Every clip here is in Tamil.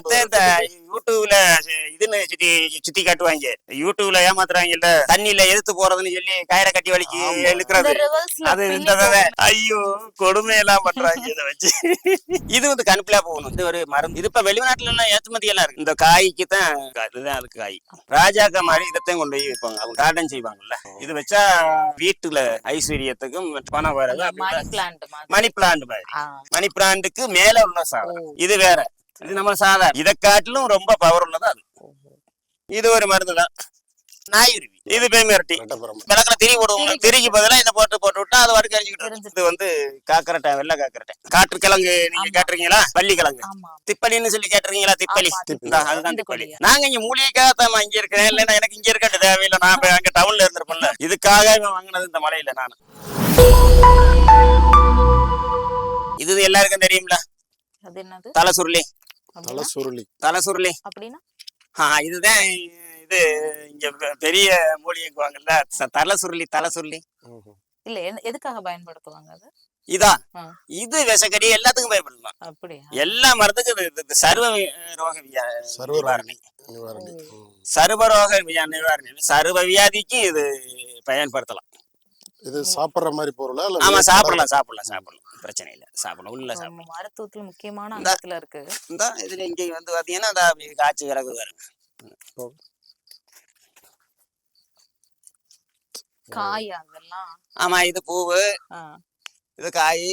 இந்த யூடியூப்ல இதுன்னு சுத்தி சுத்தி காட்டுவாங்க. யூடியூப்ல ஏமாத்துறாங்கல்ல தண்ணியில எதிர்த்து போறதுன்னு சொல்லி கயிறை கட்டி வலிக்கு இழுக்கிறது. அது இந்த. ஐயோ கொடுமையெல்லாம் பண்றாங்க இதை வச்சு. இது வந்து கணுப்பிலா போகணும். இது ஒரு மருந்து. இது இப்ப வெளிநாட்டுல எல்லாம் ஏற்றுமதி எல்லாம் இருக்கு. இந்த காய்க்கு தான் இதுதான் அதுக்கு காய். ராஜாக்கா மாதிரி இதைத்தான் கொண்டு போய் வைப்பாங்க. அவங்க கார்டன் செய்வாங்கல்ல. இது வச்சா வீட்டுல ஐஸ்வர்யத்துக்கும் பணம் வரது மணி பிளான்ட் மாதிரி. மணி பிளான்ட் மாதிரி. ஆ. மணி பிளான்ட்டுக்கு மேல உள்ள. சாதம். இது வேற. இது நம்ம சாதாரண இதை காட்டிலும் ரொம்ப பவர் உள்ளது அது. இது ஒரு மருந்து தான். நாயுருவி இது பேமிரட்டி நட்டபுரம் விளக்குல திரி போடுவோம். திரிக்கு பதிலா இதை போட்டு போட்டு விட்டா அது வரைக்கும் அரிஞ்சுக்கிட்டு. இது வந்து காக்கரட்டை வெள்ளை காக்கரட்டை. காற்று கிழங்கு நீங்க. கேட்டிருக்கீங்களா? பள்ளி கிழங்கு. திப்பலின்னு சொல்லி கேட்டிருக்கீங்களா? திப்பலி. அதுதான் திப்பலி? நாங்க இங்க மூலிகைக்காக தான் இங்க இருக்கிறேன். இல்லைன்னா எனக்கு இங்க இருக்காது தேவையில்லை. நான் அங்க டவுன்ல இருந்திருப்பேன்ல. இதுக்காக வாங்கினது இந்த மலையில நான். இது எல்லாருக்கும் தெரியும்ல? அது என்னது? தலை சுருளி தலை? சுருளி தலை சுருளி அப்படின்னா இதுதான் இது இங்க பெரிய மூலிகைக்குவாங்கல்ல ச- தலை சுருளி தலை சுருளி. இல்ல எது- எதுக்காக பயன்படுத்துவாங்க அது? இதா? ஆ. இது விஷக்கடி எல்லாத்துக்கும் பயன்படலாம் அப்படியா? எல்லா மருந்துக்கும் இது- சர்வ ரோக வியா- சர்வ நிவாரணி. சர்வரோக வியா- நிவாரணி. சர்வ வியாதிக்கு இது பயன்படுத்தலாம். இது சாப்பிடுற மாதிரி பொருளா இல்ல ஆமா சாப்பிடலாம் சாப்பிடலாம் சாப்பிடலாம். பிரச்சனை இல்லை. சாப்பிடலாம் உள்ள சாப்பிடலாம் நம்ம மருத்துவத்துல முக்கியமான அங்கத்துல இருக்கு. இந்த இதுல இங்க வந்து பாத்தீங்கன்னா இந்த அப்படி காய்ச்சி விறகு வரும் காய் அதெல்லாம். ஆமா இது பூவு இது காய்.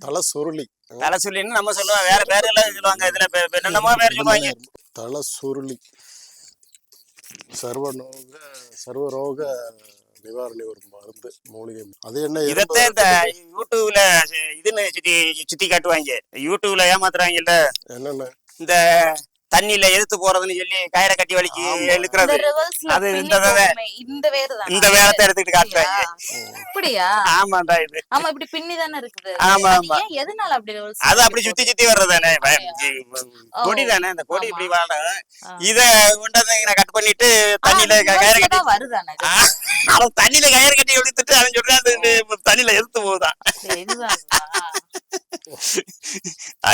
தலை சுருளி. தலை சொல்லின்னு நம்ம சொல்லுவோம். வேற பேர் எல்லாம் சொல்லுவாங்க. இதுல என்னென்னமோ பேர் சொல்லுவாங்க. தலை சுருளி. சர்வநோக சர்வரோக நிவாரணி ஒரு மருந்து மூலிகை அது என்ன இதத்தான் இந்த யூடியூப்ல இதுன்னு சுத்தி சுத்தி காட்டுவாங்க. யூடியூப்ல ஏமாத்துறாங்கல்ல? என்னென்ன? இந்த தண்ணியில எதிர்த்து போறதுன்னு சொல்லி கயிறை கட்டி வலிக்கு இழுக்கிறது. அது இந்த இந்த வேறு தானா? இந்த வேலத்தை எடுத்துக்கிட்டு காட்டுவாங்க அப்படியா? ஆமாண்டா இது. ஆமா இப்படி பின்னி தானே இருக்குது. ஆமா, அது ஆமா. எதனால அப்படி அது அப்படி சுத்தி சுத்தி வர்றதானே. கொடி தானே இந்த கொடி. இப்படி வாழும். இத நான் கட் பண்ணிட்டு தண்ணியில கயிறு கட்டி தான் வருதானே? அவன் தண்ணியில கயிறு கட்டி எடுத்துட்டு அவன் சொல்றான் தண்ணியில எடுத்து போகுதான்?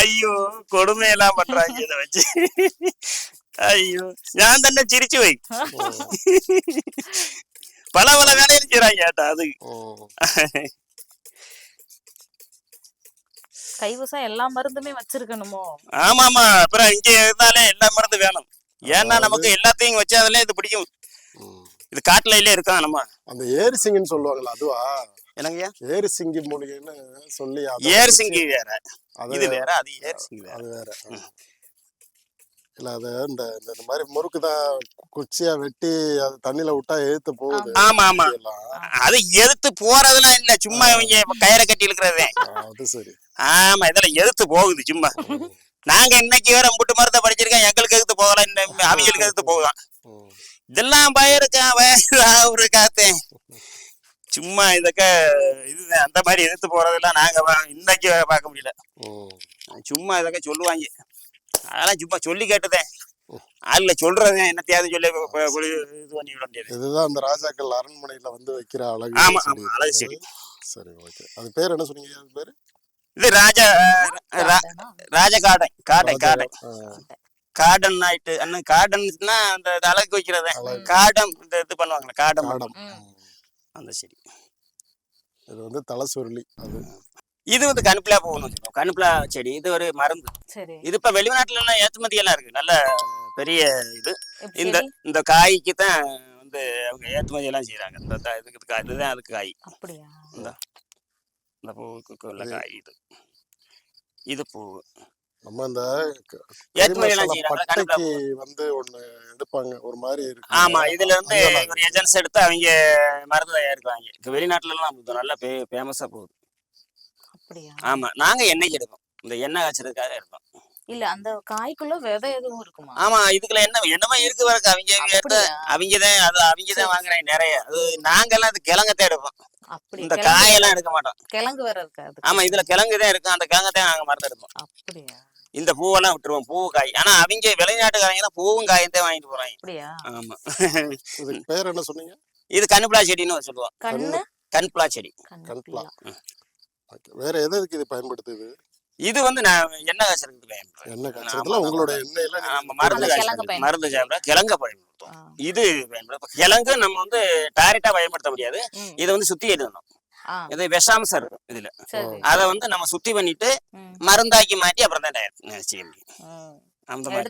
ஐயோ கொடுமையெல்லாம் பண்றாங்க இத வச்சு. ஐயோ நான் தன்னை சிரிச்சு வை. பல பல வேலையும் செய்யறாங்க ஏட்டா அது. ம். கைவசம் எல்லா மருந்துமே வச்சிருக்கணுமோ? ஆமா ஆமா அப்புறம் இங்க இருந்தாலே எல்லா மருந்து வேணும். ஏன்னா நமக்கு எல்லாத்தையும் வச்சாதாலே இது பிடிக்கும். இது காட்டுல இல்ல இருக்கான் நம்ம? அந்த ஏரிசிங்கன்னு சொல்லுவாங்கல்ல அதுவா? என்னங்கய்யா ஏரிசிங்கி மூலிகைன்னு சொல்லி ஏர் சிங்கி வேற. இது வேற அது ஏர் சிங்கி வேற. அது வேற. இல்ல அது இந்த இந்த மாதிரி முறுக்கு தான் குச்சியா வெட்டி அது தண்ணியில விட்டா எழுத்து போகுது. ஆமா ஆமா. அது எதிர்த்து போறதெல்லாம் இல்ல. சும்மா இவங்க கயிறை கட்டி இழுக்கிறதே. ஆ, அது சரி. ஆமா இதெல்லாம் எதிர்த்து போகுது சும்மா. நாங்க இன்னைக்கு வேற முட்டு மருந்த படிச்சிருக்கோம் எங்களுக்கு எதிர்த்து போகலாம் இன்னும் அவங்களுக்கு எதிர்த்து போகலாம். இதெல்லாம் பயிருக்கான் வயசு ஒரு காத்தேன் சும்மா இதக்க இதுதான் அந்த மாதிரி எதிர்த்து போறதெல்லாம் நாங்க இன்னைக்கு பார்க்க முடியல. சும்மா இதக்க சொல்லுவாங்க. அதெல்லாம் சும்மா சொல்லி கேட்டுதேன் ஆள்ல சொல்றது என்னத்தையாவது சொல்லி இது பண்ணி விட முடியாது. இதுதான் அந்த ராஜாக்கள் அரண்மனையில வந்து வைக்கிற அழகு ஆமா. ஆமா, அழகு செடி. சரி ஓகே அது பேர் என்ன சொன்னீங்க? அது பேரு? இது ராஜா? ராஜ காடன்? காடை காடை கார்டன் ஆயிட்டு அண்ணன் கார்டன்னா அந்த இது அழகு வைக்கிறத. காடம் இந்த இது பண்ணுவாங்களே காடம். அந்த செடி. இது வந்து தலை சுருளி. அது இது வந்து கணுப்பிலா போகணும் வச்சுக்கோ. கணுப்பிலா செடி. இது ஒரு மருந்து. சரி. இது இப்ப வெளிநாட்டுல எல்லாம் ஏற்றுமதி எல்லாம் இருக்கு. நல்ல பெரிய இது? இந்த இந்த காய்க்கு தான் வந்து அவங்க ஏற்றுமதி எல்லாம் செய்யறாங்க இந்த இதுக்கு காய் இதுதான் அதுக்கு காய். அப்படியா? இந்த. இந்த பூவுக்கு உள்ள காய் இது. இது பூ நம்ம இந்த பட்டைக்கு வந்து ஒண்ணு எடுப்பாங்க. ஒரு மாதிரி இருக்கு ஆமா இதுல இருந்து ஒரு ஏஜென்சி எடுத்து அவங்க மருந்து தயாரிப்பாங்க. இப்ப வெளிநாட்டுல எல்லாம் நல்லா ஃபேமஸா போகுது. ஆமா நாங்க எண்ணெய் எடுப்போம். இந்த எண்ணெய் காய்ச்சறதுக்காக எடுப்போம். இல்ல அந்த காய்க்குள்ள விதை எதுவும் இருக்குமா? ஆமா இதுக்குள்ள என்ன என்னமா இருக்கு வரக்கு அவங்க? அவங்க தான் அது அவங்க தான் வாங்குறாங்க நிறைய. அது நாங்கெல்லாம் அது கிழங்கத்தான் எடுப்போம். இந்த காயெல்லாம் எடுக்க மாட்டோம். கிழங்கு வேற இருக்காது ஆமா இதுல கிழங்கு தான் இருக்கும். அந்த கிழங்கத்தான் நாங்க மருந்து எடுப்போம் அப்படியா? இந்த பூவெல்லாம் விட்டுருவோம் பூ காய். ஆனா அவங்க வெளிநாட்டுக்காரங்க தான் பூவும் காயும் தான் வாங்கிட்டு போறாங்க. ஆமா. இதுக்கு பேர் என்ன சொன்னீங்க? இது கண்ணுப்புலா செடின்னு சொல்லுவோம். கண்ணு? கண்புலா செடி. கண்புலா. வேற எதுக்கு இது பயன்படுத்துது இது? வந்து நான் எண்ணெய் காய்ச்சலுக்கு பயன்படுத்துறேன். எண்ணெய் எண்ணெயில நீங்க ஆமா, மருந்து காய்ச்சல். மருந்து சாப்பிட கிழங்க பயன்படுத்தும் ஆ. இது பயன்படுத்தும் கிழங்கு நம்ம வந்து டைரக்டா பயன்படுத்த முடியாது. இதை வந்து சுத்தி எடுக்கணும் ஆ, இது விஷாம்சம் இருக்கும் இதுல. அதை வந்து நம்ம சுத்தி பண்ணிட்டு மருந்தாக்கி மாட்டி அப்புறம் தான் செய்ய முடியும். அந்த மாதிரி.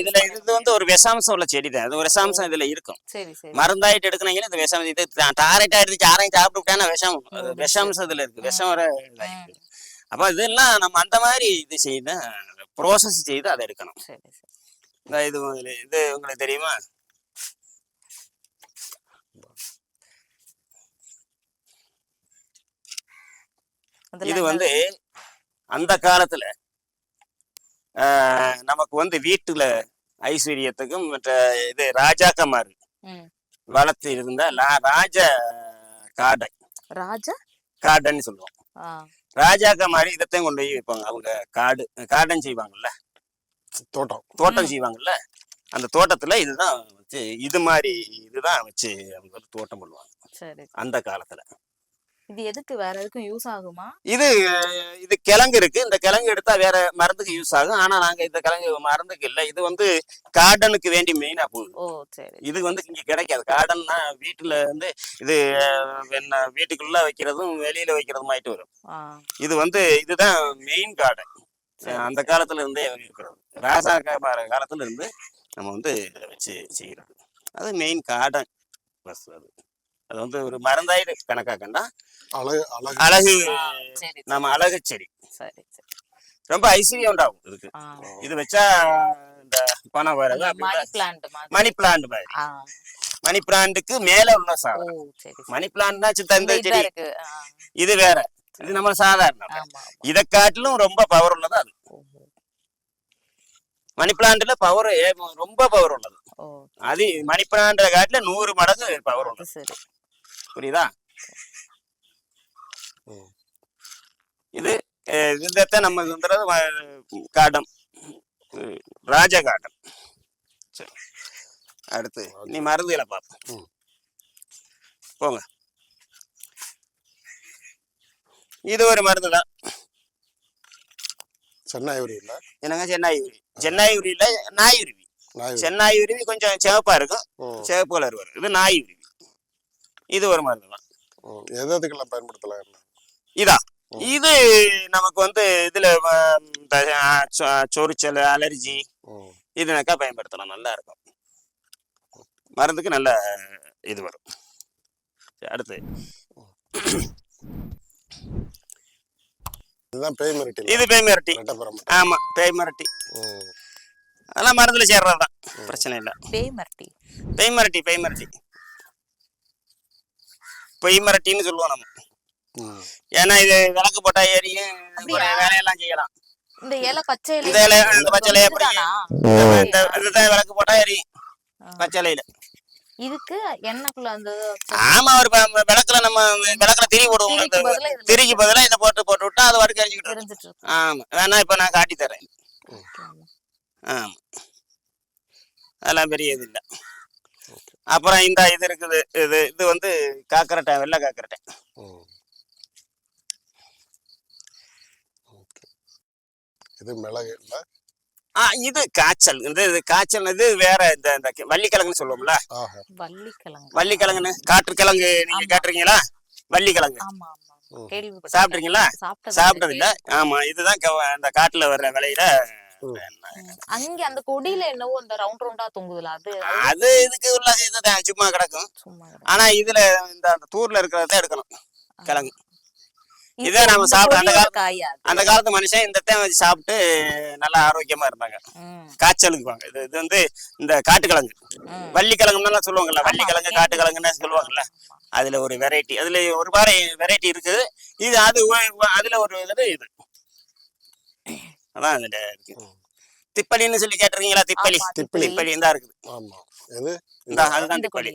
இதுல இது வந்து ஒரு விஷாம்சம் உள்ள செடி தான். இது ஒரு விஷாம்சம் இதுல இருக்கும். சரி சரி. மருந்தாயிட்டு எடுக்கணுங்களா இந்த விஷம் இது டாரைட்டா எடுத்து யாரையும் சாப்பிட்டுட்டானா விஷம். அது விஷாம்சம் இதுல இருக்கு. விஷம் வர அப்ப இதெல்லாம் நம்ம அந்த மாதிரி இது செய்து ப்ரோசஸ் செய்து அதை எடுக்கணும். சரி சரி. இந்த இது இது உங்களுக்கு தெரியுமா? இது வந்து அந்த காலத்துல ஆஹ், நமக்கு வந்து வீட்டுல ஐஸ்வர்யத்துக்கும் மற்ற இது ராஜாக்கமார். வளர்த்து இருந்த ராஜ காடை ராஜா? காடைன்னு சொல்லுவோம். ராஜாக்க மாதிரி இதைத்தான் கொண்டு போய் வைப்பாங்க. அவங்க காடு கார்டன் செய்வாங்கல்ல? தோட்டம். தோட்டம் செய்வாங்கல்ல? அந்த தோட்டத்துல இதுதான் வச்சு இது மாதிரி இதுதான் வச்சு அவங்க வந்து தோட்டம் பண்ணுவாங்க. சரி. அந்த காலத்துல. இது எதுக்கு வேற எதுக்கும் யூஸ் ஆகுமா? இது இது கிழங்கு இருக்கு. இந்த கிழங்கு எடுத்தா வேற மருந்துக்கு யூஸ் ஆகும். ஆனா நாங்க இந்த கிழங்கு மருந்துக்கு இல்ல. இது வந்து கார்டனுக்கு வேண்டி மெயினா போகுது. ஓ சரி இது வந்து இங்க கிடைக்காது. கார்டன்னா வீட்டுல வந்து இது என்ன வீட்டுக்குள்ள வைக்கிறதும் வெளியில வைக்கிறதுமாயிட்டு வரும். ஆ. இது வந்து இதுதான் மெயின் கார்டன். அந்த காலத்துல இருந்தே இருக்கிறது. ராசா காலத்துல இருந்து நம்ம வந்து வச்சு செய்யறது. அது மெயின் கார்டன். பஸ் அது. அது வந்து ஒரு மருந்தாயிடு கணக்கா கண்டா அழகு நம்ம அழகு செடி. சரி சரி. ரொம்ப ஐஸ்வர்யம் உண்டாகும் இதுக்கு. இது வச்சா இந்த பணம் வர்றது மணி பிளான்ட் மாதிரி. மணி பிளான்ட் மாதிரி. ஆ. மணி பிளான்ட்டுக்கு மேல உள்ள சாதம். மணி பிளான்ட்னா சித்த இந்த செடி. இது வேற. இது நம்ம ஆமா. இதை காட்டிலும் ரொம்ப பவர் உள்ளது அது. மணி பிளான்ட்ல பவர் ரொம்ப பவர் உள்ளது. அது மணி பிளான்ட் காட்டில நூறு மடங்கு பவர் உள்ளது. சரி. புரியுதா? இது இதைத்தான் நம்ம வந்துறது காட்டம். ராஜ காட்டம் சரி. அடுத்து நீ மருந்துகளை பார்ப்போம். போங்க. இது ஒரு மருந்து தான். சென்னை உரி இல்ல என்னங்க சென்னாய் உருவி சென்னாய் உருவில நாய் உருவி நாய் உரி. சென்னாய் உருவி கொஞ்சம் சிவப்பா இருக்கும். சிவப்பு கலர் வரும். இது நாய் உருவி இது ஒரு மருந்து தான். எதுக்கெல்லாம் பயன்படுத்தலாம்? என்ன? இதா ம். இது நமக்கு வந்து இதுல சொரிச்சல் அலர்ஜி இதுனாக்கா பயன்படுத்தலாம். நல்லா இருக்கும். மருந்துக்கு நல்ல இது வரும். அடுத்து. இதுதான் பேய் மிரட்டி இது பேய் மிரட்டி ஆமா பேய் மிரட்டி அதெல்லாம் மருந்துல சேர்றதுதான். பிரச்சனை இல்லை. பேய் மரட்டி பேய் மிரட்டி பேய் மிரட்டி பொய் மிரட்டின்னு சொல்லுவோம் நம்ம. ஏன்னா இது விளக்கு போட்டா அப்படியா? வேலையெல்லாம் செய்யலாம். இந்த இலை பச்சை இந்த இலை இந்த பச்சை இலையை? இந்த இதுதான் விளக்கு போட்டா எரியும். பச்சை இலையில. இதுக்கு எண்ணெய்க்குள்ள அந்த ஆமா ஒரு விளக்குல நம்ம விளக்குல திரி போடுவோம். திரிக்கு பதிலா இதை போட்டு போட்டு விட்டா அது வரைக்கும் எரிஞ்சுக்கிட்டு ஆமா. வேணா இப்ப நான் காட்டி தரேன். ஆமா. அதெல்லாம் பெரிய இது இல்ல. அப்புறம் இந்த இது இருக்குது. இது இது வந்து காக்கரட்டை வெள்ளை காக்கரட்டை ம். ஓகே. இது மிளகு இல்ல. ஆ இது காய்ச்சல். இந்த இது காய்ச்சல் இது வேற இந்த இந்த வள்ளிக்கிழங்குன்னு சொல்லுவோம்ல. வள்ளிக்கிழங்கு. வள்ளிக்கிழங்குன்னு காற்றுக்கிழங்கு நீங்க. கேட்டிருக்கீங்களா? வள்ளிக்கிழங்கு. சாப்பிட்றீங்களா சாப்பிட்டது இல்ல. ஆமா இதுதான் அந்த காட்டுல வர்ற விலையில. அங்க அந்த கொடியில என்னவோ அந்த ரவுண்ட் ரவுண்டா தொங்குதுல அது அது இதுக்கு உள்ள இதுதான் சும்மா கிடக்கும். ஆனா இதுல இந்த அந்த தூர்ல இருக்கிறத எடுக்கணும். கிழங்கு. இது இதே நாம இந்த சாப்பிட்ட அந்த காலத்து-? அந்த காலத்து மனுஷன் இந்த தேன் வச்சு சாப்பிட்டு நல்லா ஆரோக்கியமா இருந்தாங்க. ம், காய்ச்சலுக்கு வாங்க இது இது வந்து இந்த காட்டுக்கிழங்கு. ம். வள்ளிக்கிழங்குன்னு சொல்லுவாங்கல்ல வள்ளிக்கிழங்கு காட்டுக்கிழங்குன்னு சொல்லுவாங்கல்ல. அதுல ஒரு வெரைட்டி அதுல ஒரு வார வெரைட்டி இருக்குது. இது அது அதுல ஒரு இது இது. அதான் அதுல இருக்கு. திப்பலின்னு சொல்லி கேட்டிருக்கீங்களா? திப்பலி. திப்பலி. திப்பலி இந்த இருக்குது. ஆமா. இந்த அதுதான் திப்பலி.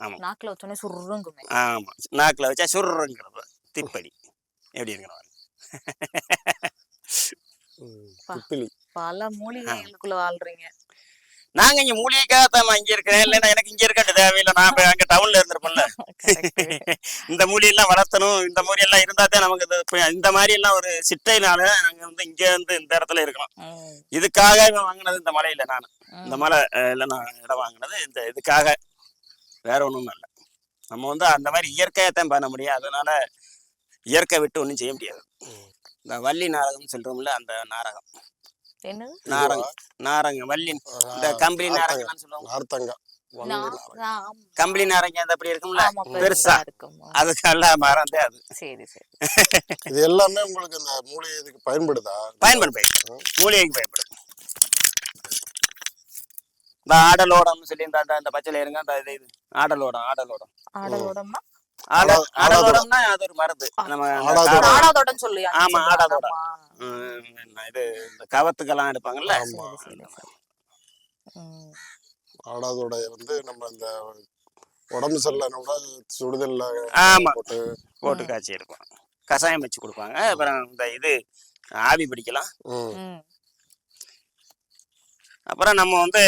ஆமா. நாக்குல வச்சோடனே சுருங்குமே. ஆமா. நாக்குல வச்சா சுருங்கிறது. திப்பலி. எப்படி இருக்கணும்? பல மூலிகைகளுக்குள்ள வாழ்றீங்க. நாங்க இங்க மூலிகைக்காகத்தான் இங்க இருக்கிறேன். இல்லைன்னா எனக்கு இங்க இருக்க தேவையில்லை. நான் அங்க டவுன்ல இருந்திருப்பேன்ல. இந்த மூலியெல்லாம் வளர்த்தணும். இந்த மூலி எல்லாம் இருந்தா தான் நமக்கு இந்த மாதிரி எல்லாம் ஒரு சிட்டைனால நாங்க வந்து இங்க வந்து இந்த இடத்துல இருக்கணும் இதுக்காக வாங்கினது இந்த மலையில நான். இந்த மலை இல்ல நான் இடம் வாங்கினது இந்த இதுக்காக. வேற ஒண்ணும் இல்லை. நம்ம வந்து அந்த மாதிரி இயற்கையத்தான் பண்ண முடியும். அதனால இயற்கை விட்டு ஒன்றும் செய்ய முடியாது. இந்த வள்ளி நாரகம் சொல்றோம்ல அந்த நாரகம். நாரகம் நாரங்க வள்ளி இந்த கம்பளி சொல்லுவாங்க. நான் ஆமா. கம்பளி நாரங்க அந்த அப்படி இருக்கும்ல? பெருசா. அதுக்கெல்லாம் மறந்தே அது. சரி சரி. இது எல்லாமே உங்களுக்கு இந்த மூலிகை இதுக்கு பயன்படுதா? பயன்படும் பயன்படும். மூலிகைக்கு பயன்படும். இந்த ஆடலோடம்னு சொல்லி இந்த அந்த- இந்த பச்சையில இருங்க அந்த இது இது. ஆடலோடம் ஆடலோடம். ஆடலோடம்மா ஆட ஆடா- ஆடலோடம்னா அது ஒரு மருந்து. நம்ம ஆடாதோடம். சொல்லியா ஆமா, ஆடாதோடம். ம், இது இந்த கவத்துக்கெல்லாம் எடுப்பாங்கல்ல. ஆடாதோட வந்து நம்ம இந்த உடம்பு சரியில்லைன்னா சுடுதல்ல ஆமா. போட்டு போட்டு காய்ச்சி எடுப்போம். கஷாயம் வச்சு கொடுப்பாங்க. அப்புறம் இந்த இது ஆவி பிடிக்கலாம். அப்புறம் நம்ம வந்து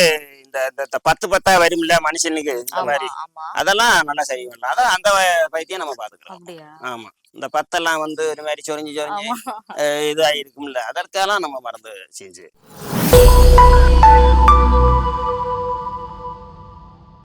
இந்த இந்த- இந்த பத்து பத்தா வரும்ல மனுஷனுக்கு இந்த மாதிரி. அதெல்லாம் நல்லா செய்வோம்ல அதான் அந்த பைத்தியம் நம்ம பாத்துக்கலாம். ஆமா. இந்த பத்தெல்லாம் வந்து ஒரு மாதிரி சொரிஞ்சு சொரிஞ்சு ஆமா. அஹ், இது ஆயிருக்கும்ல அதற்கெல்லாம் நம்ம மருந்து செஞ்சு.